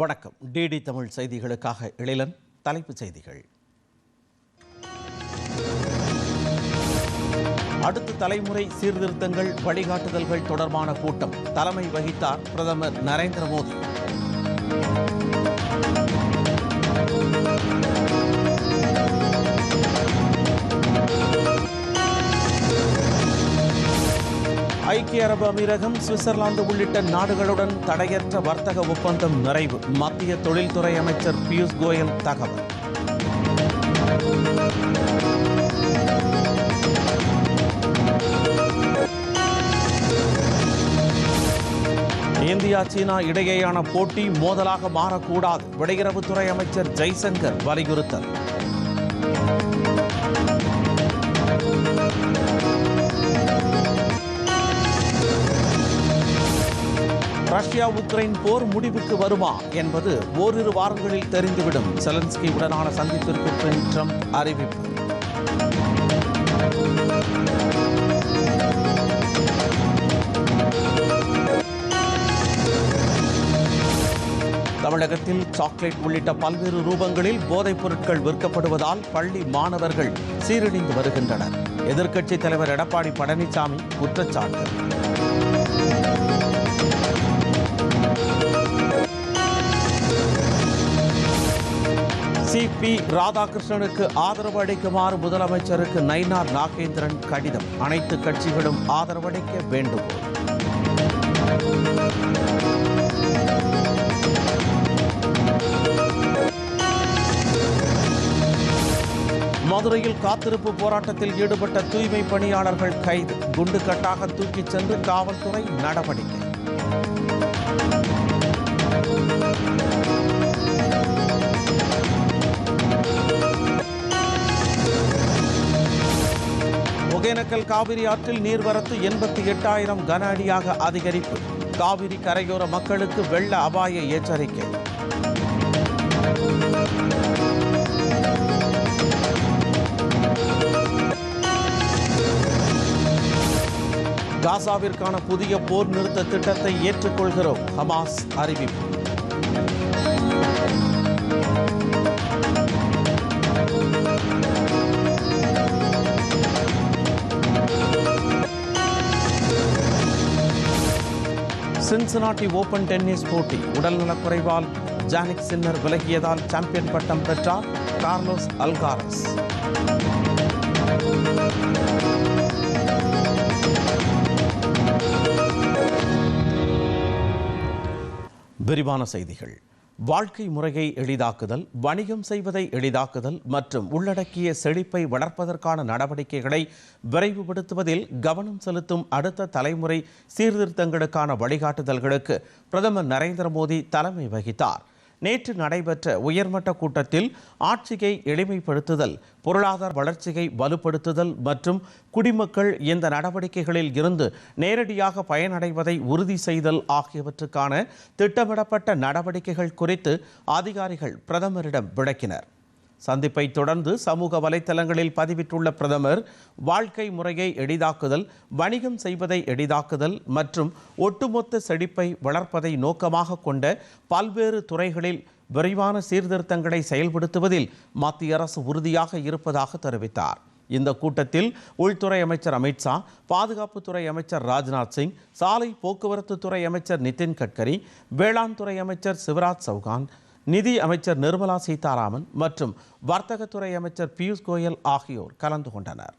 வணக்கம். டிடி தமிழ் செய்திகளுக்காக இளைலன் தலைப்புச் செய்திகள். அடுத்த தலைமுறை சீர்திருத்தங்கள் வழிகாட்டுதல்கள் தொடர்பான கூட்டம் தலைமை வகித்தார் பிரதமர் நரேந்திர மோடி. ஐக்கிய அரபு அமீரகம் சுவிட்சர்லாந்து உள்ளிட்ட நாடுகளுடன் தடையற்ற வர்த்தக ஒப்பந்தம் நிறைவு. மத்திய தொழில்துறை அமைச்சர் பியூஷ் கோயல் தகவல். இந்தியா சீனா இடையேயான போட்டி மோதலாக மாறக்கூடாது. வெளியுறவுத்துறை அமைச்சர் ஜெய்சங்கர் வலியுறுத்தல். ரஷ்யா உக்ரைன் போர் முடிவுக்கு வருமா என்பது ஓரிரு வாரங்களில் தெரிந்துவிடும். செலன்ஸ்கி உடனான சந்திப்பிற்கு பின் ட்ரம்ப் அறிவிப்பு. தமிழகத்தில் சாக்லேட் உள்ளிட்ட பல்வேறு ரூபங்களில் போதைப் பொருட்கள் விற்கப்படுவதால் பள்ளி மாணவர்கள் சீரழிந்து வருகின்றனர். எதிர்க்கட்சித் தலைவர் எடப்பாடி பழனிசாமி குற்றச்சாட்டு. சி பி ராதாகிருஷ்ணனுக்கு ஆதரவு அளிக்குமாறு முதலமைச்சருக்கு நயினார் நாகேந்திரன் கடிதம். அனைத்து கட்சிகளும் ஆதரவளிக்க வேண்டும். மதுரையில் காத்திருப்பு போராட்டத்தில் ஈடுபட்ட தூய்மை பணியாளர்கள் கைது. குண்டுக்கட்டாக தூக்கிச் சென்று காவல்துறை நடவடிக்கை. ஒகேனக்கல் காவிரி ஆற்றில் நீர்வரத்து எண்பத்தி எட்டாயிரம் கன அடியாக அதிகரிப்பு. காவிரி கரையோர மக்களுக்கு வெள்ள அபாய எச்சரிக்கை. காசாவிற்கான புதிய போர் நிறுத்த திட்டத்தை ஏற்றுக்கொள்கிறோம் ஹமாஸ் அறிவிப்பு. சின்சனாட்டி ஓபன் டென்னிஸ் போட்டி உடல்நலக் குறைவால் ஜானிக் சின்னர் விலகியதால் சாம்பியன் பட்டம் பெற்றார் கார்லோஸ் அல்காரஸ். விரிவான செய்திகள். வாழ்க்கை முறையை எளிதாக்குதல் வணிகம் செய்வதை எளிதாக்குதல் மற்றும் உள்ளடக்கிய செழிப்பை வளர்ப்பதற்கான நடவடிக்கைகளை விரைவுபடுத்துவதில் கவனம் செலுத்தும் அடுத்த தலைமுறை சீர்திருத்தங்களுக்கான வழிகாட்டுதல்களுக்கு பிரதமர் நரேந்திர மோடி தலைமை வகித்தார். நேற்று நடைபெற்ற உயர்மட்ட கூட்டத்தில் ஆட்சியை எளிமைப்படுத்துதல் பொருளாதார வளர்ச்சியை வலுப்படுத்துதல் மற்றும் குடிமக்கள் இந்த நடவடிக்கைகளில் இருந்து நேரடியாக பயனடைவதை உறுதி செய்தல் ஆகியவற்றுக்கான திட்டமிடப்பட்ட நடவடிக்கைகள் குறித்து அதிகாரிகள் பிரதமரிடம் விளக்கினர். சந்திப்பை தொடர்ந்து சமூக வலைத்தளங்களில் பதிவிட்டுள்ள பிரதமர் வாழ்க்கை முறையை எளிதாக்குதல் வணிகம் செய்வதை எளிதாக்குதல் மற்றும் ஒட்டுமொத்த செழிப்பை வளர்ப்பதை நோக்கமாக கொண்ட பல்வேறு துறைகளில் விரைவான சீர்திருத்தங்களை செயல்படுத்துவதில் மத்திய அரசு உறுதியாக இருப்பதாக தெரிவித்தார். இந்த கூட்டத்தில் உள்துறை அமைச்சர் அமித்ஷா பாதுகாப்புத்துறை அமைச்சர் ராஜ்நாத் சிங் சாலை போக்குவரத்து துறை அமைச்சர் நிதின் கட்கரி வேளாண் துறை அமைச்சர் சிவராஜ் சௌகான் நிதி அமைச்சர் நிர்மலா சீதாராமன் மற்றும் வர்த்தகத்துறை அமைச்சர் பியூஷ் கோயல் ஆகியோர் கலந்து கொண்டனர்.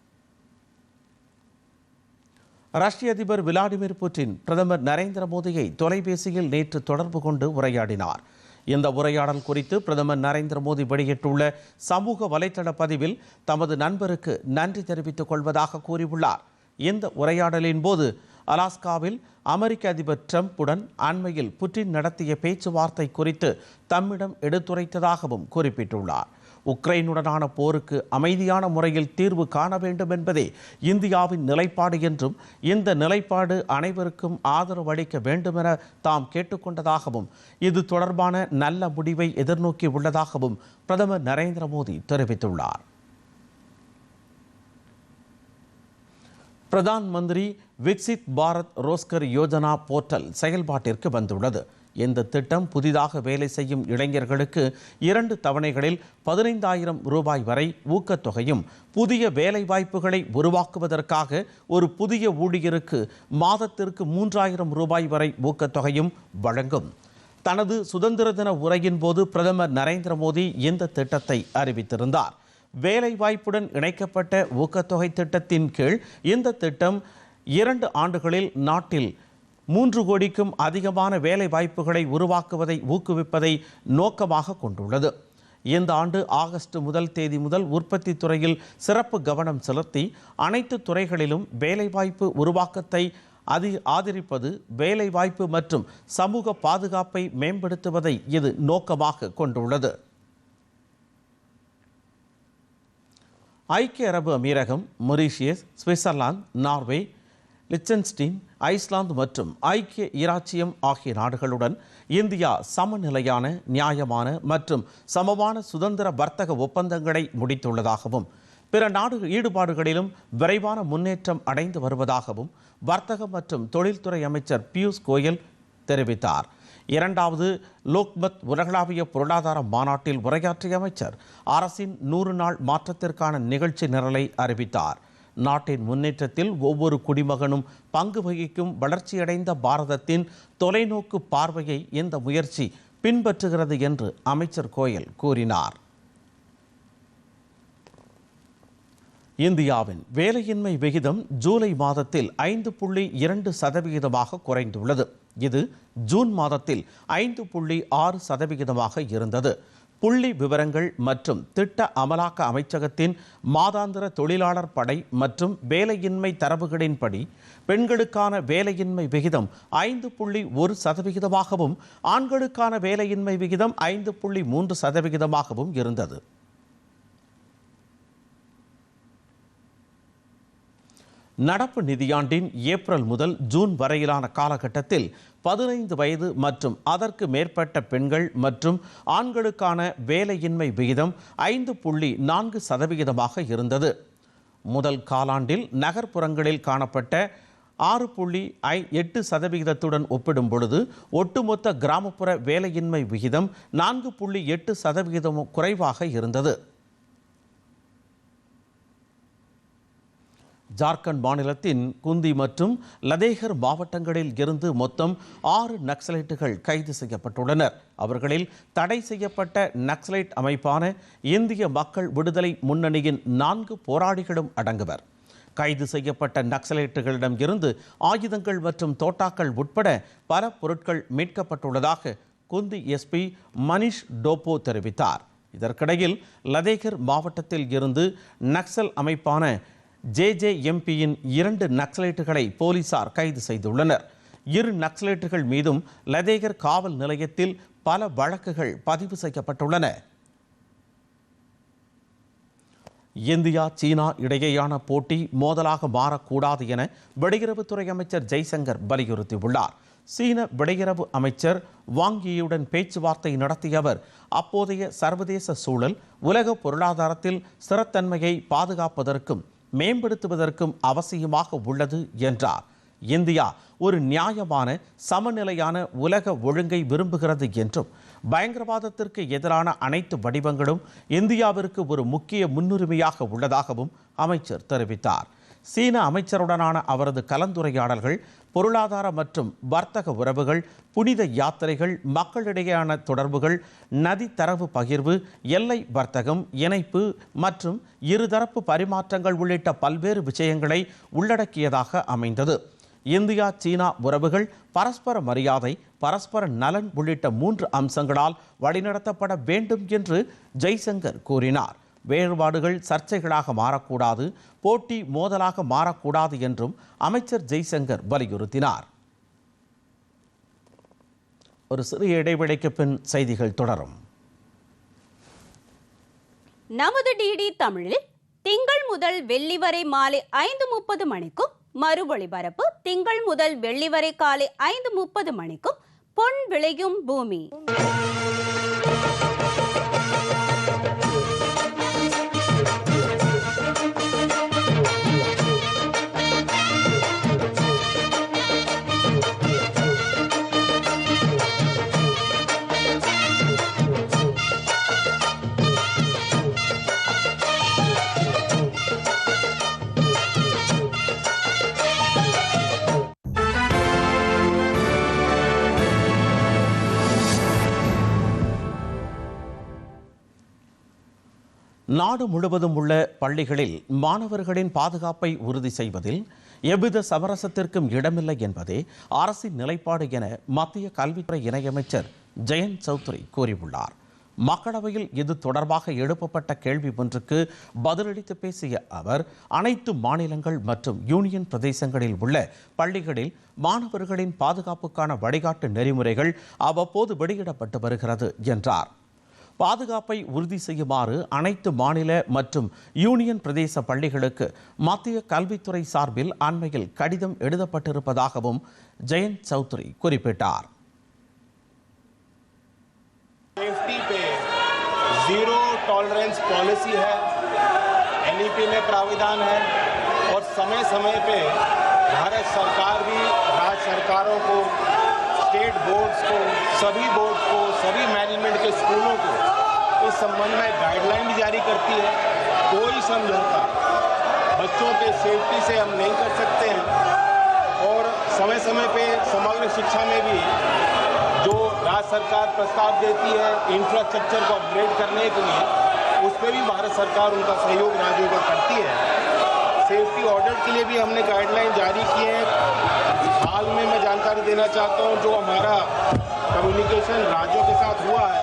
ரஷ்ய அதிபர் விளாடிமிர் புட்டின் பிரதமர் நரேந்திர மோடியை தொலைபேசியில் நேற்று தொடர்பு கொண்டு உரையாடினார். இந்த உரையாடல் குறித்து பிரதமர் நரேந்திர மோடி வெளியிட்டுள்ள சமூக வலைதள பதிவில் தமது நண்பருக்கு நன்றி தெரிவித்துக் கொள்வதாக கூறியுள்ளார். இந்த உரையாடலின் போது அலாஸ்காவில் அமெரிக்க அதிபர் ட்ரம்ப்புடன் அண்மையில் புட்டின் நடத்திய பேச்சுவார்த்தை குறித்து தம்மிடம் எடுத்துரைத்ததாகவும் குறிப்பிட்டுள்ளார். உக்ரைனுடனான போருக்கு அமைதியான முறையில் தீர்வு காண வேண்டும் என்பதே இந்தியாவின் நிலைப்பாடு என்றும் இந்த நிலைப்பாடு அனைவருக்கும் ஆதரவு அளிக்க வேண்டுமென தாம் கேட்டுக்கொண்டதாகவும் இது தொடர்பான நல்ல முடிவை எதிர்நோக்கி உள்ளதாகவும் பிரதமர் நரேந்திர மோடி தெரிவித்துள்ளார். பிரதான் மந்திரி விக்சித் பாரத் ரோஸ்கர் யோஜனா போர்ட்டல் செயல்பாட்டிற்கு வந்துள்ளது. இந்த திட்டம் புதிதாக வேலை செய்யும் இளைஞர்களுக்கு இரண்டு தவணைகளில் பதினைந்தாயிரம் ரூபாய் வரை ஊக்கத்தொகையும் புதிய வேலைவாய்ப்புகளை உருவாக்குவதற்காக ஒரு புதிய ஊழியருக்கு மாதத்திற்கு மூன்றாயிரம் ரூபாய் வரை ஊக்கத்தொகையும் வழங்கும். தனது சுதந்திர தின உரையின் போது பிரதமர் நரேந்திர மோடி இந்த திட்டத்தை அறிவித்திருந்தார். வேலைவாய்ப்புடன் இணைக்கப்பட்ட ஊக்கத்தொகை திட்டத்தின் கீழ் இந்த திட்டம் இரண்டு ஆண்டுகளில் நாட்டில் மூன்று கோடிக்கும் அதிகமான வேலை வாய்ப்புகளை உருவாக்குவதை ஊக்குவிப்பதை நோக்கமாக கொண்டுள்ளது. இந்த ஆண்டு ஆகஸ்ட் முதல் தேதி முதல் உற்பத்தி துறையில் சிறப்பு கவனம் செலுத்தி அனைத்து துறைகளிலும் வேலைவாய்ப்பு உருவாக்கத்தை அதி ஆதரிப்பது வேலைவாய்ப்பு மற்றும் சமூக பாதுகாப்பை மேம்படுத்துவதை இது நோக்கமாக கொண்டுள்ளது. ஐக்கிய அரபு அமீரகம் Mauritius Switzerland Norway Liechtenstein Iceland மற்றும் ஐக்கிய இராச்சியம் ஆகிய நாடுகளுடன் இந்தியா சமநிலையான நியாயமான மற்றும் சமமான சுதந்திர வர்த்தக ஒப்பந்தங்களை முடித்துள்ளதாகவும் பிற நாடு ஈடுபாடுகளிலும் விரைவான முன்னேற்றம் அடைந்து வருவதாகவும் வர்த்தக மற்றும் தொழில்துறை அமைச்சர் பியூஷ் கோயல் தெரிவித்தார். இரண்டாவது லோக்மத் உலகளாவிய பொருளாதார மாநாட்டில் உரையாற்றிய அமைச்சர் அரசின் நூறு நாள் மாற்றத்திற்கான நிகழ்ச்சி நிரலை அறிவித்தார். நாட்டின் முன்னேற்றத்தில் ஒவ்வொரு குடிமகனும் பங்கு வகிக்கும் வளர்ச்சியடைந்த பாரதத்தின் தொலைநோக்கு பார்வையை இந்த முயற்சி பின்பற்றுகிறது என்று அமைச்சர் கோயல் கூறினார். இந்தியாவின் வேலையின்மை விகிதம் ஜூலை மாதத்தில் ஐந்து புள்ளி இரண்டு சதவிகிதமாக குறைந்துள்ளது. இது ஜூன் மாதத்தில் ஐந்து புள்ளி ஆறு சதவிகிதமாக இருந்தது. புள்ளி விவரங்கள் மற்றும் திட்ட அமலாக்க அமைச்சகத்தின் மாதாந்திர தொழிலாளர் படை மற்றும் வேலையின்மை தரவுகளின்படி பெண்களுக்கான வேலையின்மை விகிதம் ஐந்து புள்ளி ஒரு சதவிகிதமாகவும் ஆண்களுக்கான வேலையின்மை விகிதம் ஐந்து புள்ளி மூன்று சதவிகிதமாகவும் இருந்தது. நடப்பு நிதியாண்டின் ஏப்ரல் முதல் ஜூன் வரையிலான காலகட்டத்தில் பதினைந்து வயது மற்றும் அதற்கு மேற்பட்ட பெண்கள் மற்றும் ஆண்களுக்கான வேலையின்மை விகிதம் ஐந்து புள்ளி நான்கு சதவிகிதமாக இருந்தது. முதல் காலாண்டில் நகர்ப்புறங்களில் காணப்பட்ட ஆறு புள்ளி ஐ எட்டு சதவிகிதத்துடன் ஒப்பிடும் பொழுது ஒட்டுமொத்த கிராமப்புற வேலையின்மை விகிதம் நான்கு புள்ளி எட்டு சதவிகிதமும் குறைவாக இருந்தது. ஜார்க்கண்ட் மாநிலத்தின் குந்தி மற்றும் லதேகர் மாவட்டங்களில் இருந்து மொத்தம் ஆறு நக்சலைட்டுகள் கைது செய்யப்பட்டுள்ளனர். அவர்களில் தடை செய்யப்பட்ட நக்சலைட் அமைப்பான இந்திய மக்கள் விடுதலை முன்னணியின் நான்கு போராளிகளும் அடங்குவர். கைது செய்யப்பட்ட நக்சலைட்டுகளிடம் இருந்து ஆயுதங்கள் மற்றும் தோட்டாக்கள் உட்பட பல பொருட்கள் மீட்கப்பட்டுள்ளதாக குந்தி எஸ்பி மனிஷ் டோப்போ தெரிவித்தார். இதற்கிடையில் லதேகர் மாவட்டத்தில் இருந்து நக்சல் அமைப்பான ஜேஜேஎம்பியின் இரண்டு நக்சலைட்டுகளை போலீசார் கைது செய்துள்ளனர். இரு நக்சலைட்டுகள் மீதும் லதேகர் காவல் நிலையத்தில் பல வழக்குகள் பதிவு செய்யப்பட்டுள்ளன. இந்தியா சீனா இடையேயான போட்டி மோதலாக மாறக்கூடாது என வெளியுறவுத்துறை அமைச்சர் ஜெய்சங்கர் வலியுறுத்தியுள்ளார். சீன வெளியுறவு அமைச்சர் வாங்கியுடன் பேச்சுவார்த்தை நடத்திய அவர் அப்போதைய சர்வதேச சூழல் உலக பொருளாதாரத்தில் ஸ்திரத்தன்மையை பாதுகாப்பதற்கும் மேம்படுத்துவதற்கும் அவசியமாக உள்ளது என்றார். இந்தியா ஒரு நியாயமான சமநிலையான உலக ஒழுங்கை விரும்புகிறது என்றும் பயங்கரவாதத்திற்கு எதிரான அனைத்து வடிவங்களும் இந்தியாவிற்கு ஒரு முக்கிய முன்னுரிமையாக உள்ளதாகவும் அமைச்சர் தெரிவித்தார். சீன அமைச்சருடனான அவரது கலந்துரையாடல்கள் பொருளாதார மற்றும் வர்த்தக உறவுகள் புனித யாத்திரைகள் மக்களிடையேயான தொடர்புகள் நதி தரவு பகிர்வு எல்லை வர்த்தகம் இணைப்பு மற்றும் இருதரப்பு பரிமாற்றங்கள் உள்ளிட்ட பல்வேறு விஷயங்களை உள்ளடக்கியதாக அமைந்தது. இந்தியா சீனா உறவுகள் பரஸ்பர மரியாதை பரஸ்பர நலன் உள்ளிட்ட மூன்று அம்சங்களால் வழிநடத்தப்பட வேண்டும் என்று ஜெய்சங்கர் கூறினார். வேறுபாடுகள் சர்ச்சைகளாக மாறக்கூடாது போட்டி மோதலாக மாறக்கூடாது என்றும் அமைச்சர் ஜெய்சங்கர் வலியுறுத்தினார். ஒரு சிறிய இடைவெளிக்கு பின் செய்திகள் தொடரும். நமது டிடி தமிழில் திங்கள் முதல் வெள்ளி வரை மாலை ஐந்து முப்பது மணிக்கும் மறு ஒளிபரப்பு. திங்கள் முதல் வெள்ளி வரை காலை ஐந்து முப்பது மணிக்கும் பொன் விளையும் பூமி. நாடு முழுவதும் உள்ள பள்ளிகளில் மாணவர்களின் பாதுகாப்பை உறுதி செய்வதில் எவ்வித சமரசத்திற்கும் இடமில்லை என்பதே அரசின் நிலைப்பாடு என மத்திய கல்வித்துறை இணையமைச்சர் ஜெயந்த் சௌத்ரி கூறியுள்ளார். மக்களவையில் இது தொடர்பாக எழுப்பப்பட்ட கேள்வி ஒன்றுக்கு பதிலளித்து பேசிய அவர் அனைத்து மாநிலங்கள் மற்றும் யூனியன் பிரதேசங்களில் உள்ள பள்ளிகளில் மாணவர்களின் பாதுகாப்புக்கான வழிகாட்டு நெறிமுறைகள் அவ்வப்போது வெளியிடப்பட்டு வருகிறது என்றார். பாதுகாப்பை உறுதி செய்யுமாறு அனைத்து மாநில மற்றும் யூனியன் பிரதேச பள்ளிகளுக்கு மத்திய கல்வித்துறை சார்பில் அண்மையில் கடிதம் எழுதப்பட்டிருப்பதாகவும் ஜெயந்த் சௌத்ரி குறிப்பிட்டார் सेफ्टी पे जीरो टॉलरेंस पॉलिसी है एनईपी में प्राविधान है और समय समय पे भारत सरकार भी राज्य सरकारों को स्टेट बोर्ड्स को, सभी बोर्ड्स को, सभी मैनेजमेंट के स्कूलों को इस संबंध में गाइडलाइन भी जारी करती है। कोई समझौता बच्चों के सेफ्टी से हम नहीं कर सकते हैं। और समय समय पे समग्र शिक्षा में भी जो राज्य सरकार प्रस्ताव देती है इंफ्रास्ट्रक्चर को अपग्रेड करने के लिए, उस पर भी भारत सरकार उनका सहयोग राज्यों का करती है। सेफ्टी ऑडिट के लिए भी हमने गाइडलाइन जारी किए हैं हाल में मैं जानकारी देना चाहता हूं जो हमारा कम्युनिकेशन राज्यों के साथ हुआ है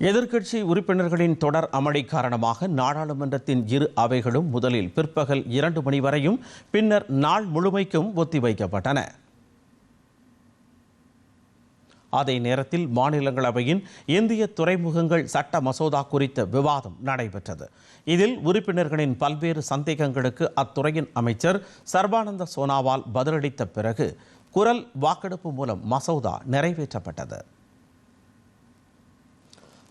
எதிர்க்கட்சி உறுப்பினர்களின் தொடர் அமளி காரணமாக நாடாளுமன்றத்தின் இரு அவைகளும் முதலில் பிற்பகல் இரண்டு மணி வரையும் பின்னர் நாள் முழுமைக்கும் ஒத்திவைக்கப்பட்டன அதே நேரத்தில் மாநிலங்களவையின் இந்திய துறைமுகங்கள் சட்ட மசோதா குறித்த விவாதம் நடைபெற்றது. இதில் உறுப்பினர்களின் பல்வேறு சந்தேகங்களுக்கு அத்துறையின் அமைச்சர் சர்பானந்த சோனாவால் பதிலளித்த பிறகு குரல் வாக்கெடுப்பு மூலம் மசோதா நிறைவேற்றப்பட்டது.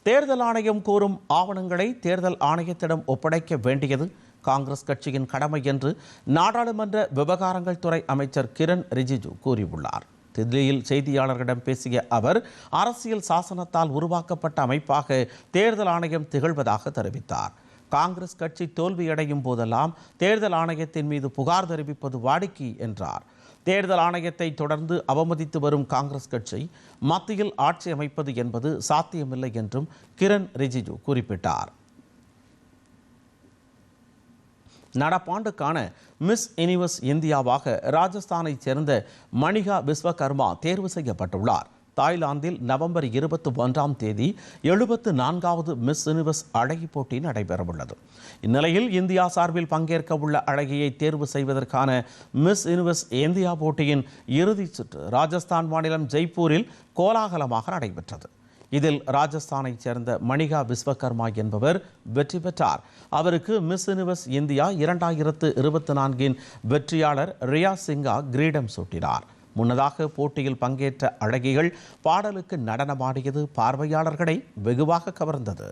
தேர்தல் ஆணையம் கோரும் ஆவணங்களை தேர்தல் ஆணையத்திடம் ஒப்படைக்க வேண்டியது காங்கிரஸ் கட்சியின் கடமை என்று நாடாளுமன்ற விவகாரங்கள் துறை அமைச்சர் கிரண் ரிஜிஜு கூறியுள்ளார். தில்லியில் செய்தியாளர்களிடம் பேசிய அவர் அரசியல் சாசனத்தால் உருவாக்கப்பட்ட அமைப்பாக தேர்தல் ஆணையம் திகழ்வதாக தெரிவித்தார். காங்கிரஸ் கட்சி தோல்வியடையும் போதெல்லாம் தேர்தல் ஆணையத்தின் மீது புகார் தெரிவிப்பது வாடிக்கை என்றார். தேர்தல் ஆணையத்தை தொடர்ந்து அவமதித்து வரும் காங்கிரஸ் கட்சி மத்தியில் ஆட்சி அமைப்பது என்பது சாத்தியமில்லை என்றும் கிரண் ரிஜிஜு குறிப்பிட்டார். நடப்பாண்டுக்கான மிஸ் யூனிவர்ஸ் இந்தியாவாக ராஜஸ்தானைச் சேர்ந்த மணிகா விஸ்வகர்மா தேர்வு செய்யப்பட்டுள்ளார். தாய்லாந்தில் நவம்பர் இருபத்தி ஒன்றாம் தேதி எழுபத்து நான்காவது மிஸ் யூனிவர்ஸ் அழகி போட்டி நடைபெறவுள்ளது. இந்நிலையில் இந்தியா சார்பில் பங்கேற்க உள்ள அழகியை தேர்வு செய்வதற்கான மிஸ் யூனிவர்ஸ் இந்தியா போட்டியின் இறுதிச் சுற்று ராஜஸ்தான் மாநிலம் ஜெய்ப்பூரில் கோலாகலமாக நடைபெற்றது. இதில் ராஜஸ்தானைச் சேர்ந்த மணிகா விஸ்வகர்மா என்பவர் வெற்றி பெற்றார். அவருக்கு மிஸ் யூனிவர்ஸ் இந்தியா இரண்டாயிரத்து இருபத்தி நான்கின் வெற்றியாளர் ரியா சிங்கா கிரீடம் சூட்டினார். முன்னதாக போட்டியில் பங்கேற்ற அழகிகள் பாடலுக்கு நடனமாடியது பார்வையாளர்களை வெகுவாக கவர்ந்தது.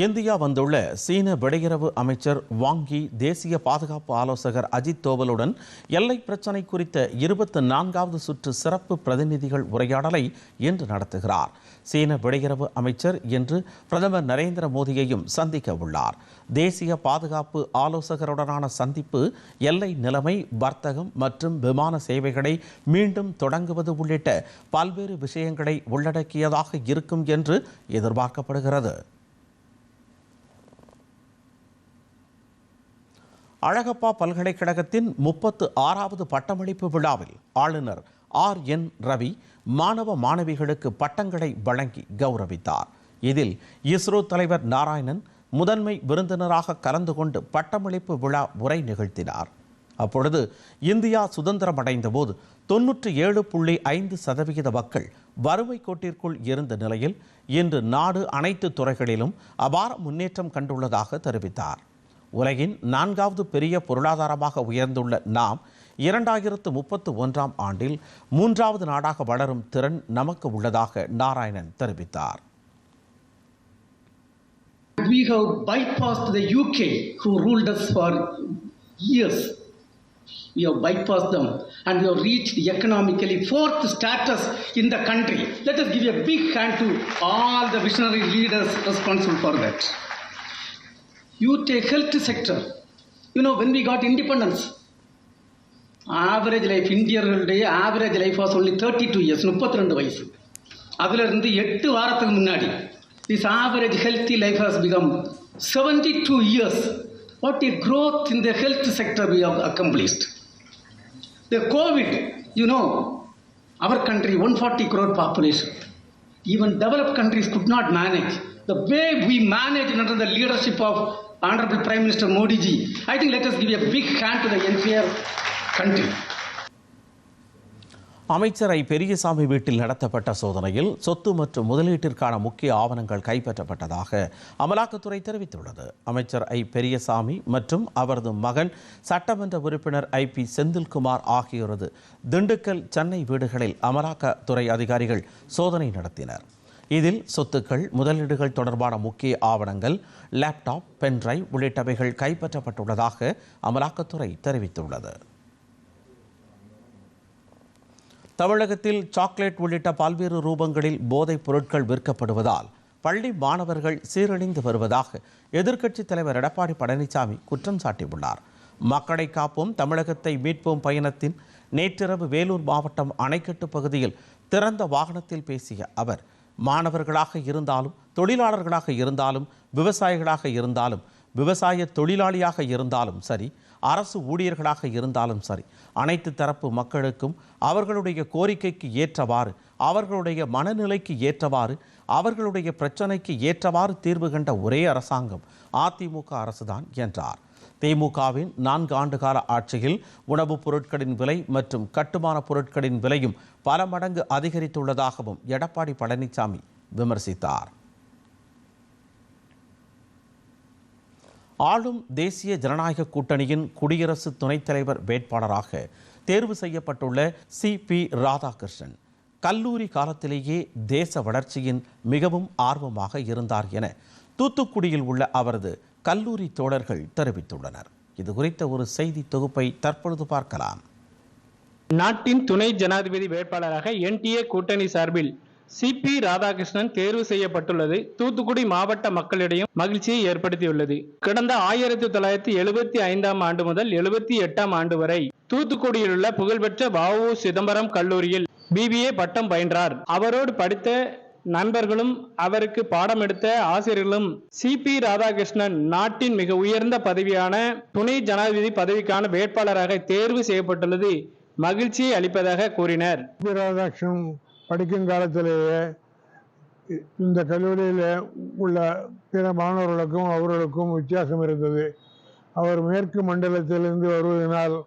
இந்தியா வந்துள்ள சீன வெளியுறவு அமைச்சர் வாங்கி தேசிய பாதுகாப்பு ஆலோசகர் அஜித் தோவலுடன் எல்லை பிரச்சினை குறித்த இருபத்தி நான்காவது சுற்று சிறப்பு பிரதிநிதிகள் உரையாடலை இன்று நடத்துகிறார். சீன வெளியுறவு அமைச்சர் இன்று பிரதமர் நரேந்திர மோடியையும் சந்திக்க உள்ளார். தேசிய பாதுகாப்பு ஆலோசகருடனான சந்திப்பு எல்லை நிலைமை வர்த்தகம் மற்றும் விமான சேவைகளை மீண்டும் தொடங்குவது உள்ளிட்ட பல்வேறு விஷயங்களை உள்ளடக்கியதாக இருக்கும் என்று எதிர்பார்க்கப்படுகிறது. அழகப்பா பல்கலைக்கழகத்தின் முப்பத்து ஆறாவது பட்டமளிப்பு விழாவில் ஆளுநர் ஆர் என் ரவி மாணவ மாணவிகளுக்கு பட்டங்களை வழங்கி கௌரவித்தார். இதில் இஸ்ரோ தலைவர் நாராயணன் முதன்மை விருந்தினராக கலந்து கொண்டு பட்டமளிப்பு விழா உரை நிகழ்த்தினார். அப்பொழுது இந்தியா சுதந்திரம் அடைந்தபோது தொன்னூற்றி ஏழு புள்ளி ஐந்து சதவிகித மக்கள் வறுமை கோட்டிற்குள் இருந்த நிலையில் இன்று நாடு அனைத்து துறைகளிலும் அபார முன்னேற்றம் கண்டுள்ளதாக தெரிவித்தார். உலகின் நான்காவது பெரிய பொருளாதாரமாக உயர்ந்துள்ள நாம் இரண்டாயிரத்து முப்பத்து ஒன்றாம் ஆண்டில் மூன்றாவது நாடாக வளரும் திறன் நமக்கு உள்ளதாக நாராயணன் தெரிவித்தார் We have bypassed the UK, who ruled us for years. We have bypassed them and we have reached economically fourth status in the country. Let us give a big hand to all the visionary leaders responsible for that. You take health sector. You know, when we got independence, average life, இந்தியர்களுடைய average life was only 32 years, 32 வயசு அதுல இருந்து எட்டு வாரத்துக்கு முன்னாடி this average healthy life has become 72 years. What a growth in the health sector we have accomplished. The COVID, you know, our country, 140 crore population, even developed countries could not manage. The way we managed under the leadership of Honorable Prime Minister Modi ji, I think let us give a big hand to the entire country. Periyasamy வீட்டில் நடத்தப்பட்ட சோதனையில் சொத்து மற்றும் முதலீட்டிற்கான முக்கிய ஆவணங்கள் கைப்பற்றப்பட்டதாக அமலாக்கத்துறை தெரிவித்துள்ளது. அமைச்சர் ஐ பெரியசாமி மற்றும் அவரது மகன் சட்டமன்ற உறுப்பினர் ஐ பி செந்தில்குமார் ஆகியோரது திண்டுக்கல் சென்னை வீடுகளில் அமலாக்கத்துறை அதிகாரிகள் சோதனை நடத்தினர். இதில் சொத்துக்கள் முதலீடுகள் தொடர்பான முக்கிய ஆவணங்கள் லேப்டாப் பென்டிரைவ் உள்ளிட்டவைகள் கைப்பற்றப்பட்டுள்ளதாக அமலாக்கத்துறை தெரிவித்துள்ளது. தமிழகத்தில் சாக்லேட் உள்ளிட்ட பல்வேறு ரூபங்களில் போதைப் பொருட்கள் விற்கப்படுவதால் பள்ளி மாணவர்கள் சீரழிந்து வருவதாக எதிர்க்கட்சித் தலைவர் எடப்பாடி பழனிசாமி குற்றம் சாட்டியுள்ளார். மக்களை காப்போம் தமிழகத்தை மீட்போம் பயணத்தின் நேற்றிரவு வேலூர் மாவட்டம் அணைக்கட்டு பகுதியில் திறந்த வாகனத்தில் பேசிய அவர் மாணவர்களாக இருந்தாலும் தொழிலாளர்களாக இருந்தாலும் விவசாயிகளாக இருந்தாலும் விவசாய தொழிலாளியாக இருந்தாலும் சரி அரசு ஊழியர்களாக இருந்தாலும் சரி அனைத்து தரப்பு மக்களுக்கும் அவர்களுடைய கோரிக்கைக்கு ஏற்றவாறு அவர்களுடைய மனநிலைக்கு ஏற்றவாறு அவர்களுடைய பிரச்சனைக்கு ஏற்றவாறு தீர்வு கண்ட ஒரே அரசாங்கம் அதிமுக அரசுதான் என்றார். திமுகவின் நான்கு ஆண்டுகால ஆட்சியில் உணவுப் பொருட்களின் விலை மற்றும் கட்டுமான பொருட்களின் விலையும் பல மடங்கு அதிகரித்துள்ளதாகவும் எடப்பாடி பழனிசாமி விமர்சித்தார். ஆளும் தேசிய ஜனநாயக கூட்டணியின் குடியரசு துணைத் தலைவர் வேட்பாளராக தேர்வு செய்யப்பட்டுள்ள சி. பி. ராதாகிருஷ்ணன் கல்லூரி காலத்திலேயே தேச வளர்ச்சியின் மிகவும் ஆர்வமாக இருந்தார் என தூத்துக்குடியில் உள்ள அவரது கல்லூரி தோழர்கள் தெரிவித்துள்ளனர். இது குறித்த ஒரு செய்தி தொகுப்பை தற்பொழுது பார்க்கலாம். நாட்டின் துணை ஜனாதிபதி வேட்பாளராக என்டிஏ கூட்டணி சார்பில் சிபி ராதாகிருஷ்ணன் தேர்வு செய்யப்பட்டுள்ளது. தூத்துக்குடி மாவட்ட மக்களிடையும் மகிழ்ச்சியை ஏற்படுத்தியுள்ளது. கடந்த ஆயிரத்தி தொள்ளாயிரத்தி எழுபத்தி ஐந்தாம் ஆண்டு முதல் எழுபத்தி எட்டாம் ஆண்டு வரை தூத்துக்குடியில் உள்ள புகழ்பெற்ற வஉ சிதம்பரம் கல்லூரியில் பிபிஏ பட்டம் பயின்றார். அவரோடு படித்த நண்பர்களும் அவருக்கு பாடம் எடுத்த ஆசிரியர்களும் சிபி ராதாகிருஷ்ணன் நாட்டின் மிக உயர்ந்த பதவியான துணை ஜனாதிபதி பதவிக்கான வேட்பாளராக தேர்வு செய்யப்பட்டுள்ளது. மகிழ்ச்சியை அளிப்பதாக கூறினர். பி. ராதாகிருஷ்ணன் படிக்கும் காலத்திலேயே இந்த கல்லூரியில் உள்ள பிற மாணவர்களுக்கும் அவர்களுக்கும் வித்தியாசம் இருந்தது. அவர் மேற்கு மண்டலத்திலிருந்து வருவதனால்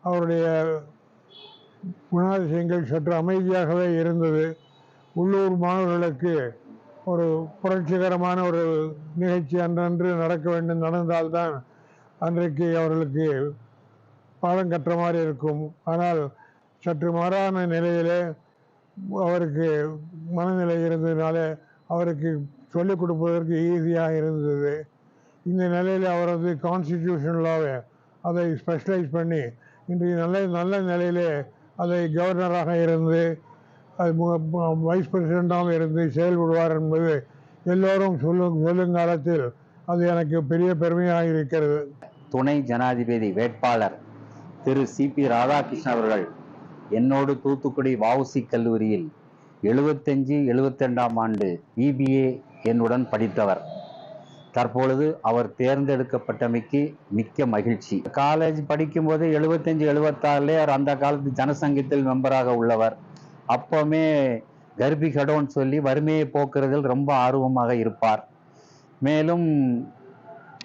அவருடைய குணாதிசயங்கள் சற்று அமைதியாகவே இருந்தது. உள்ளூர் மாணவர்களுக்கு ஒரு புரட்சிகரமான ஒரு நிகழ்ச்சி அன்றன்று நடக்க வேண்டும் நடந்தால்தான் அன்றைக்கு அவர்களுக்கு பாடம் கற்ற மாதிரி இருக்கும். ஆனால் சற்று மாறான நிலையிலே அவருக்கு மனநிலை இருந்ததுனால அவருக்கு சொல்லிக் கொடுப்பதற்கு ஈஸியாக இருந்தது. இந்த நிலையில் அவர் வந்து கான்ஸ்டிடியூஷன் அதை ஸ்பெஷலைஸ் பண்ணி இன்றைக்கு நல்ல நல்ல நிலையிலே அதை கவர்னராக இருந்து வைஸ் பிரசிடெண்டாகவும் இருந்து செயல்படுவார் என்பது எல்லோரும் சொல்லும் சொல்லுங்காலத்தில் அது எனக்கு பெரிய பெருமையாக இருக்கிறது. துணை ஜனாதிபதி வேட்பாளர் திரு சிபி ராதாகிருஷ்ணன் அவர்கள் என்னோடு தூத்துக்குடி வஉசி கல்லூரியில் எழுபத்தஞ்சு எழுபத்திரெண்டாம் ஆண்டு பிபிஏ என்னுடன் படித்தவர். தற்பொழுது அவர் தேர்ந்தெடுக்கப்பட்டமைக்கு மிக்க மகிழ்ச்சி. காலேஜ் படிக்கும்போது எழுபத்தஞ்சு எழுபத்தாறுலே அவர் அந்த காலத்து ஜனசங்கத்தில் மெம்பராக உள்ளவர். அப்போவுமே கர்ப்பி கடோன்னு சொல்லி வறுமையை போக்குறதில் ரொம்ப ஆர்வமாக இருப்பார். மேலும்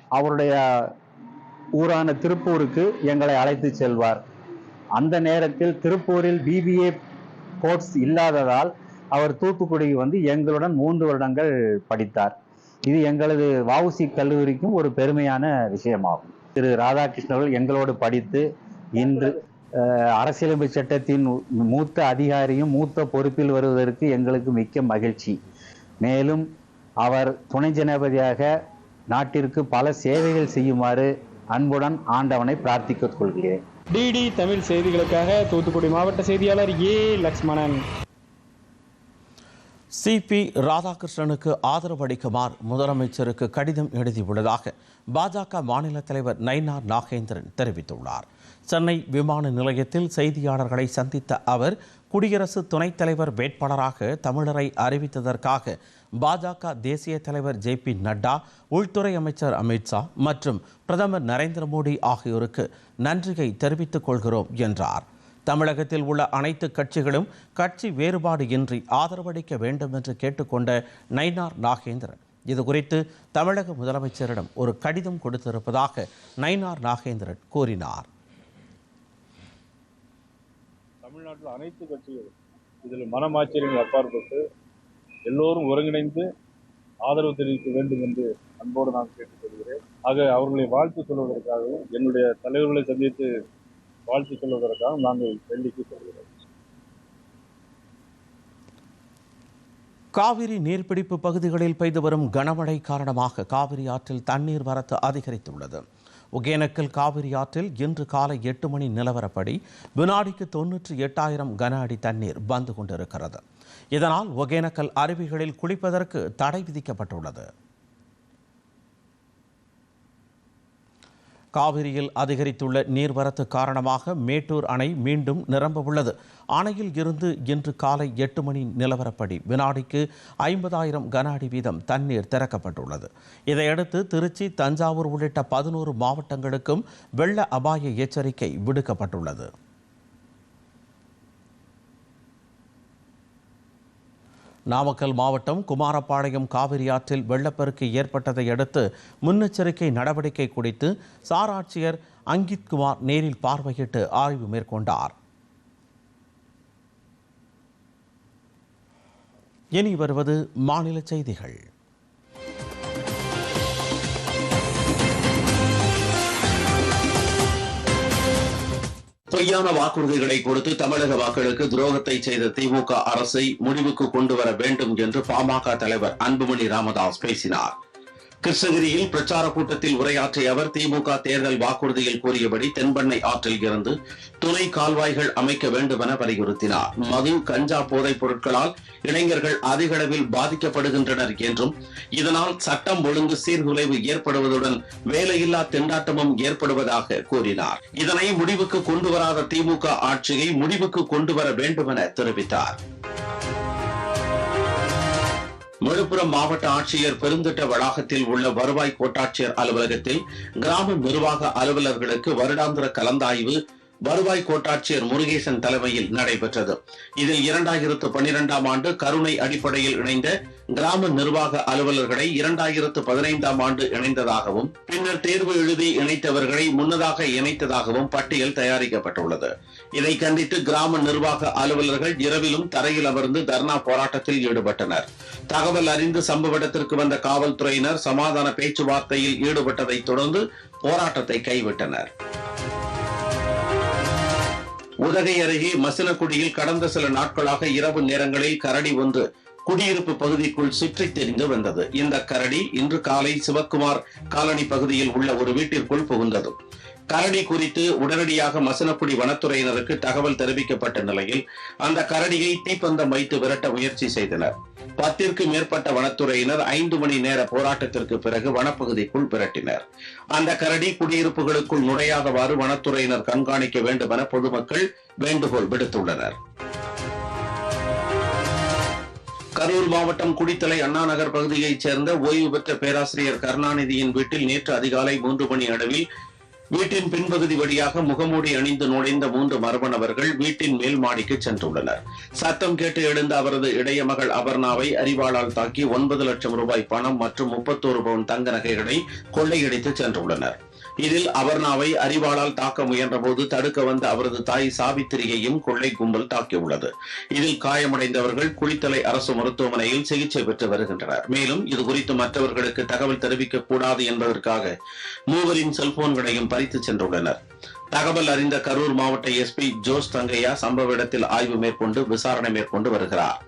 அவருடைய ஊரான திருப்பூருக்கு எங்களை அழைத்து செல்வார். அந்த நேரத்தில் திருப்பூரில் பிபிஏ கோர்ஸ் இல்லாததால் அவர் தூத்துக்குடி வந்து எங்களுடன் மூன்று வருடங்கள் படித்தார். இது எங்களது வவுசி கல்லூரிக்கும் ஒரு பெருமையான விஷயமாகும். திரு ராதாகிருஷ்ணர்கள் எங்களோடு படித்து இன்று அரசியலமைப்பு சட்டத்தின் மூத்த அதிகாரியும் மூத்த பொறுப்பில் வருவதற்கு எங்களுக்கு மிக்க மகிழ்ச்சி. மேலும் அவர் துணை ஜனாதிபதியாக நாட்டிற்கு பல சேவைகள் செய்யுமாறு அன்புடன் ஆண்டவனை பிரார்த்தித்துக் கொள்கிறேன். டிடி தமிழ் செய்திகளுக்காக தூத்துக்குடி மாவட்ட செய்தியாளர் ஏ லக்ஷ்மணன். சிபி ராதாகிருஷ்ணனுக்கு ஆதரவு அளிக்குமாறு முதலமைச்சருக்கு கடிதம் எழுதியுள்ளதாக பாஜக மாநில தலைவர் நயினார் நாகேந்திரன் தெரிவித்துள்ளார். சென்னை விமான நிலையத்தில் செய்தியாளர்களை சந்தித்த அவர் குடியரசு துணைத் தலைவர் வேட்பாளராக தமிழரை அறிவித்ததற்காக பாஜக தேசிய தலைவர் ஜே பி நட்டா உள்துறை அமைச்சர் அமித்ஷா மற்றும் பிரதமர் நரேந்திர மோடி ஆகியோருக்கு நன்றியை தெரிவித்துக் கொள்கிறோம் என்றார். தமிழகத்தில் உள்ள அனைத்து கட்சிகளும் கட்சி வேறுபாடு இன்றி ஆதரவளிக்க வேண்டும் என்று கேட்டுக்கொண்ட நைனார் நாகேந்திரன். இது குறித்து தமிழக முதலமைச்சரிடம் ஒரு கடிதம் கொடுத்திருப்பதாக நைனார் நாகேந்திரன் கூறினார். தமிழ்நாட்டில் அனைத்து கட்சிகளும் இதில் மனமாச்சரியங்கள் அப்பாற்பட்டு எல்லோரும் ஒருங்கிணைந்து ஆதரவு தெரிவிக்க வேண்டும் என்று அன்போடு நான் கேட்டுக்கொள்கிறேன். ஆக அவர்களை வாழ்த்து சொல்வதற்காகவும் என்னுடைய தலைவர்களை சந்தித்து வாழ்த்து சொல்வதற்காக நாங்கள் டெல்லிக்கு செல்கிறோம். காவிரி நீர்பிடிப்பு பகுதிகளில் பெய்து வரும் கனமழை காரணமாக காவிரி ஆற்றில் தண்ணீர் வரத்து அதிகரித்துள்ளது. ஒகேனக்கல் காவிரி ஆற்றில் இன்று காலை எட்டு மணி நிலவரப்படி வினாடிக்கு தொன்னூற்றி எட்டாயிரம் கன அடி தண்ணீர் வந்து கொண்டிருக்கிறது. இதனால் ஒகேனக்கல் அருவிகளில் குளிப்பதற்கு தடை விதிக்கப்பட்டுள்ளது. காவிரியில் அதிகரித்துள்ள நீர்வரத்து காரணமாக மேட்டூர் அணை மீண்டும் நிரம்ப உள்ளது அணையில் இருந்து இன்று காலை எட்டு மணி நிலவரப்படி வினாடிக்கு ஐம்பதாயிரம் கன அடி வீதம் தண்ணீர் திறக்கப்பட்டுள்ளது. இதையடுத்து திருச்சி தஞ்சாவூர் உள்ளிட்ட பதினோரு மாவட்டங்களுக்கும் வெள்ள அபாய எச்சரிக்கை விடுக்கப்பட்டுள்ளது. நாமக்கல் மாவட்டம் குமாரப்பாளையம் காவிரி ஆற்றில் வெள்ளப்பெருக்கு ஏற்பட்டதை அடுத்து முன்னெச்சரிக்கை நடவடிக்கை குறித்து சார் ஆட்சியர் அங்கித் குமார் நேரில் பார்வையிட்டு ஆய்வு மேற்கொண்டார். இனி வருவது மாநில செய்திகள். பொய்யான வாக்குறுதிகளை கொடுத்து தமிழக மக்களுக்கு துரோகத்தை செய்த திமுக அரசை முடிவுக்கு கொண்டு வர வேண்டும் என்று பாமக தலைவர் அன்புமணி ராமதாஸ் பேசினார். கிருஷ்ணகிரியில் பிரச்சார கூட்டத்தில் உரையாற்றிய அவர் திமுக தேர்தல் வாக்குறுதியில் கூறியபடி தென்பெண்ணை ஆற்றில் இருந்து துணை கால்வாய்கள் அமைக்க வேண்டும் என வலியுறுத்தினார். மது கஞ்சா போதைப் பொருட்களால் இளைஞர்கள் அதிக அளவில் பாதிக்கப்படுகின்றனர் என்றும் இதனால் சட்டம் ஒழுங்கு சீர்குலைவு ஏற்படுவதுடன் வேலையில்லா திண்டாட்டமும் ஏற்படுவதாக கூறினார். இதனை முடிவுக்கு கொண்டு வராத திமுக ஆட்சியை முடிவுக்கு கொண்டு வர வேண்டும் என தெரிவித்தார். விழுப்புரம் மாவட்ட ஆட்சியர் பெருந்திட்ட வளாகத்தில் உள்ள வருவாய் கோட்டாட்சியர் அலுவலகத்தில் கிராம நிர்வாக அலுவலர்களுக்கு வருடாந்திர கலந்தாய்வு வருவாய் கோட்டாட்சியர் முருகேசன் தலைமையில் நடைபெற்றது. இதில் இரண்டாயிரத்து பன்னிரெண்டாம் ஆண்டு கருணை அடிப்படையில் இணைந்த கிராம நிர்வாக அலுவலர்களை இரண்டாயிரத்து பதினைந்தாம் ஆண்டு இணைந்ததாகவும் பின்னர் தேர்வு எழுதி இணைத்தவர்களை முன்னதாக இணைத்ததாகவும் பட்டியல் தயாரிக்கப்பட்டுள்ளது. இதை கண்டித்து கிராம நிர்வாக அலுவலர்கள் இரவிலும் தரையில் அமர்ந்து தர்ணா போராட்டத்தில் ஈடுபட்டனர். தகவல் அறிந்து சம்பவ இடத்திற்கு வந்த காவல்துறையினர் சமாதான பேச்சுவார்த்தையில் ஈடுபட்டதைத் தொடர்ந்து போராட்டத்தை கைவிட்டனர். உதகை அருகே மசினக்குடியில் கடந்த சில நாட்களாக இரவு நேரங்களில் கரடி ஒன்று குடியிருப்பு பகுதிக்குள் சுற்றித் தெரிந்து வந்தது இந்த கரடி இன்று காலை சிவக்குமார் காலனி பகுதியில் உள்ள ஒரு வீட்டிற்குள் புகுந்தது. கரடி குறித்து உடனடியாக மசனக்குடி வனத்துறையினருக்கு தகவல் தெரிவிக்கப்பட்ட நிலையில் அந்த கரடியை தீப்பந்தம் வைத்து விரட்ட முயற்சி செய்தனர். பத்திற்கு மேற்பட்ட வனத்துறையினர் ஐந்து மணி நேர போராட்டத்திற்கு பிறகு வனப்பகுதிக்குள் விரட்டினர். அந்த கரடி குடியிருப்புகளுக்குள் நுழையாதவாறு வனத்துறையினர் கண்காணிக்க வேண்டும் என பொதுமக்கள் வேண்டுகோள் விடுத்துள்ளனர். கரூர் மாவட்டம் குடித்தலை அண்ணா நகர் பகுதியைச் சேர்ந்த ஓய்வு பெற்ற பேராசிரியர் கருணாநிதியின் வீட்டில் நேற்று அதிகாலை மூன்று மணி அளவில் வீட்டின் பின்பகுதி வழியாக முகமூடி அணிந்து நுழைந்த மூன்று மர்ம நபர்கள் வீட்டின் மேல் மாடிக்கு சென்றுள்ளனர். சத்தம் கேட்டு எழுந்த அவரது இடைய மகள் அபர்ணாவை அறிவாளால் தாக்கி ஒன்பது லட்சம் ரூபாய் பணம் மற்றும் முப்பத்தோரு பவுன் தங்க நகைகளை கொள்ளையடித்து சென்றுள்ளனர். இதில் அபர்ணாவை அறிவாளால் தாக்க முயன்றபோது தடுக்க வந்த அவரது தாய் சாவித்திரியையும் கொள்ளை கும்பல் தாக்கியுள்ளது. இதில் காயமடைந்தவர்கள் குளித்தலை அரசு மருத்துவமனையில் சிகிச்சை பெற்று வருகின்றனர். மேலும் இது குறித்து மற்றவர்களுக்கு தகவல் தெரிவிக்கக் கூடாது என்பதற்காக மூவரின் செல்போன்களையும் பறித்து சென்றுள்ளனர். தகவல் அறிந்த கரூர் மாவட்ட எஸ்பி ஜோஸ் தங்கையா சம்பவ இடத்தில் ஆய்வு மேற்கொண்டு விசாரணை மேற்கொண்டு வருகிறார்.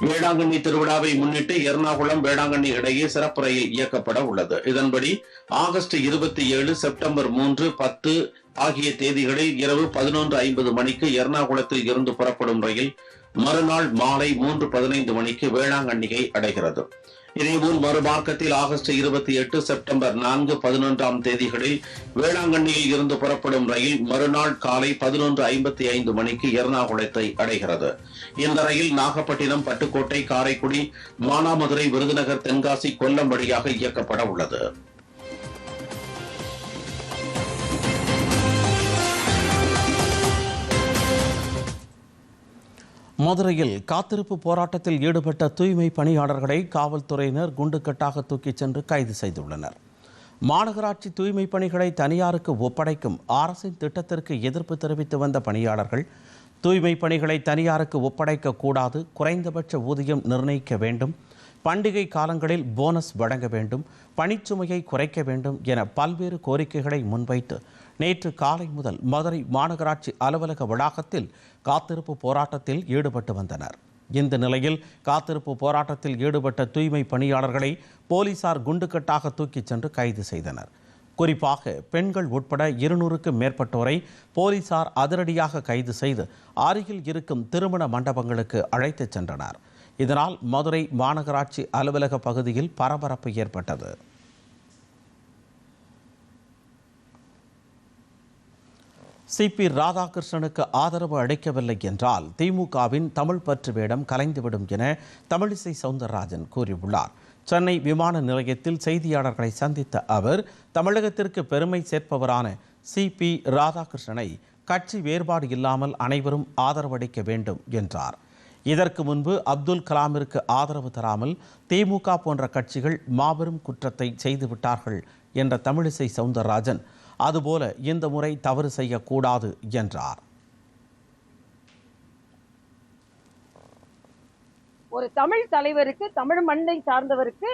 வேளாங்கண்ணி திருவிழாவை முன்னிட்டு எர்ணாகுளம் வேளாங்கண்ணி இடையே சிறப்பு ரயில் இயக்கப்பட உள்ளது. இதன்படி ஆகஸ்ட் இருபத்தி ஏழு செப்டம்பர் மூன்று பத்து ஆகிய தேதிகளில் இரவு பதினொன்று ஐம்பது மணிக்கு எர்ணாகுளத்தில் இருந்து புறப்படும் ரயில் மறுநாள் மாலை மூன்று பதினைந்து மணிக்கு வேளாங்கண்ணியை அடைகிறது. இதேபோல் மறுமார்க்கத்தில் ஆகஸ்ட் இருபத்தி எட்டு செப்டம்பர் நான்கு பதினொன்றாம் தேதிகளில் வேளாங்கண்ணியில் இருந்து புறப்படும் ரயில் மறுநாள் காலை பதினொன்று ஐம்பத்தி ஐந்து மணிக்கு எர்ணாகுளத்தை அடைகிறது. இந்த நாகப்பட்டினம் பட்டுக்கோட்டை காரைக்குடி மானாமதுரை விருதுநகர் தென்காசி கொல்லம் வழியாக இயக்கப்பட உள்ளது. மதுரையில் காத்திருப்பு போராட்டத்தில் ஈடுபட்ட தூய்மை பணியாளர்களை காவல்துறையினர் குண்டுக்கட்டாக தூக்கிச் சென்று கைது செய்துள்ளனர். மாநகராட்சி தூய்மை பணிகளை தனியாருக்கு ஒப்படைக்கும் அரசின் திட்டத்திற்கு எதிர்ப்பு தெரிவித்து வந்த பணியாளர்கள் தூய்மை பணிகளை தனியாருக்கு ஒப்படைக்க கூடாது குறைந்தபட்ச ஊதியம் நிர்ணயிக்க வேண்டும் பண்டிகை காலங்களில் போனஸ் வழங்க வேண்டும் பணிச்சுமையை குறைக்க வேண்டும் என பல்வேறு கோரிக்கைகளை முன்வைத்து நேற்று காலை முதல் மதுரை மாநகராட்சி அலுவலக வளாகத்தில் காத்திருப்பு போராட்டத்தில் ஈடுபட்டு வந்தனர். இந்த நிலையில் காத்திருப்பு போராட்டத்தில் ஈடுபட்ட தூய்மை பணியாளர்களை போலீசார் குண்டுக்கட்டாக தூக்கிச் சென்று கைது செய்தனர். குறிப்பாக பெண்கள் உட்பட இருநூறுக்கும் மேற்பட்டோரை போலீசார் அதிரடியாக கைது செய்து அருகில் இருக்கும் திருமண மண்டபங்களுக்கு அழைத்துச் சென்றனர். இதனால் மதுரை மாநகராட்சி அலுவலக பகுதியில் பரபரப்பு ஏற்பட்டது. சிபி ராதாகிருஷ்ணனுக்கு ஆதரவு அளிக்கவில்லை என்றால் திமுகவின் தமிழ் பற்று வேடம் கலைந்துவிடும் என தமிழிசை சவுந்தரராஜன் கூறியுள்ளார். சென்னை விமான நிலையத்தில் செய்தியாளர்களை சந்தித்த அவர் தமிழகத்திற்கு பெருமை சேர்ப்பவரான சிபி ராதாகிருஷ்ணனை கட்சி வேறுபாடு இல்லாமல் அனைவரும் ஆதரவளிக்க வேண்டும் என்றார். இதற்கு முன்பு அப்துல் கலாமிற்கு ஆதரவு தராமல் திமுக போன்ற கட்சிகள் மாபெரும் குற்றத்தை செய்துவிட்டார்கள் என்ற தமிழிசை சவுந்தரராஜன் அதுபோல இந்த முறை தவறு செய்யக்கூடாது என்றார். ஒரு தமிழ் தலைவருக்கு தமிழ் மண்ணை சார்ந்தவருக்கு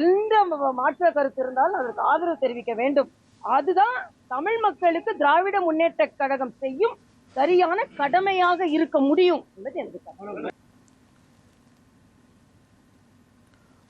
எந்த மாற்ற கருத்து இருந்தாலும் அதற்கு ஆதரவு தெரிவிக்க வேண்டும். அதுதான் தமிழ் மக்களுக்கு திராவிட முன்னேற்ற கழகம் செய்யும் சரியான கடமையாக இருக்க முடியும் என்பது எனக்கு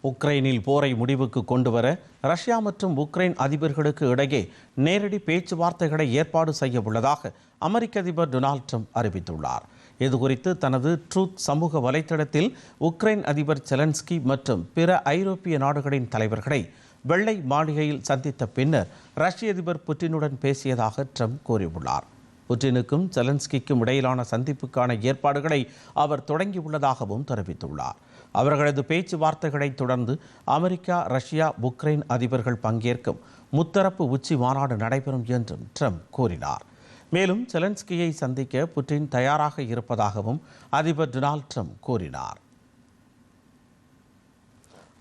உக்ரைனில் போரை முடிவுக்கு கொண்டுவர ரஷ்யா மற்றும் உக்ரைன் அதிபர்களுக்கு இடையே நேரடி பேச்சுவார்த்தைகளை ஏற்பாடு செய்ய உள்ளதாக அமெரிக்க அதிபர் டொனால்ட் ட்ரம்ப் அறிவித்துள்ளார். இதுகுறித்து தனது ட்ரூத் சமூக வலைத்தளத்தில் உக்ரைன் அதிபர் செலன்ஸ்கி மற்றும் பிற ஐரோப்பிய நாடுகளின் தலைவர்களை வெள்ளை மாளிகையில் சந்தித்த பின்னர் ரஷ்ய அதிபர் புட்டினுடன் பேசியதாக ட்ரம்ப் கூறியுள்ளார். புட்டினுக்கும் செலன்ஸ்கிக்கும் இடையிலான சந்திப்புக்கான ஏற்பாடுகளை அவர் தொடங்கியுள்ளதாகவும் தெரிவித்துள்ளார். அவர்களது பேச்சுவார்த்தைகளை தொடர்ந்து அமெரிக்கா ரஷ்யா உக்ரைன் அதிபர்கள் பங்கேற்கும் முத்தரப்பு உச்சி மாநாடு நடைபெறும் என்றும் ட்ரம்ப் கூறினார். மேலும் செலன்ஸ்கியை சந்திக்க புட்டின் தயாராக இருப்பதாகவும் அதிபர் டொனால்ட் ட்ரம்ப் கூறினார்.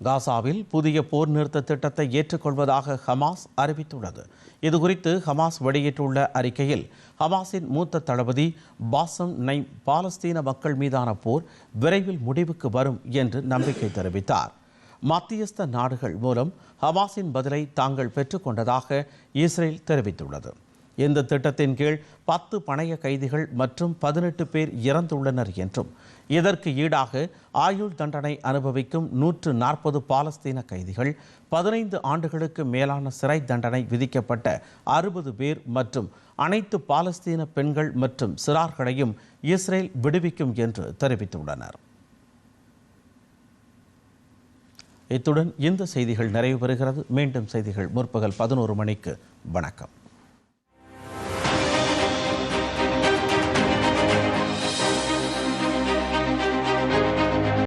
காசாவில் புதிய போர் நிறுத்த திட்டத்தை ஏற்றுக்கொள்வதாக ஹமாஸ் அறிவித்துள்ளது. இதுகுறித்து ஹமாஸ் வெளியிட்டுள்ள அறிக்கையில் ஹமாஸின் மூத்த தளபதி பாசம் நைம் பாலஸ்தீன மக்கள் மீதான போர் விரைவில் முடிவுக்கு வரும் என்று நம்பிக்கை தெரிவித்தார். மத்தியஸ்த நாடுகள் மூலம் ஹமாஸின் பதிலை தாங்கள் பெற்றுக்கொண்டதாக இஸ்ரேல் தெரிவித்துள்ளது. இந்த திட்டத்தின் கீழ் பத்து பணைய கைதிகள் மற்றும் பதினெட்டு பேர் இறந்துள்ளனர் என்றும் இதற்கு ஈடாக ஆயுள் தண்டனை அனுபவிக்கும் நூற்று நாற்பது பாலஸ்தீன கைதிகள் பதினைந்து ஆண்டுகளுக்கு மேலான சிறை தண்டனை விதிக்கப்பட்ட அறுபது பேர் மற்றும் அனைத்து பாலஸ்தீன பெண்கள் மற்றும் சிறார்களையும் இஸ்ரேல் விடுவிக்கும் என்று தெரிவித்துள்ளனர். இத்துடன் இந்த செய்திகள் நிறைவு பெறுகிறது மீண்டும் செய்திகள் முற்பகல் பதினோரு மணிக்கு. வணக்கம்.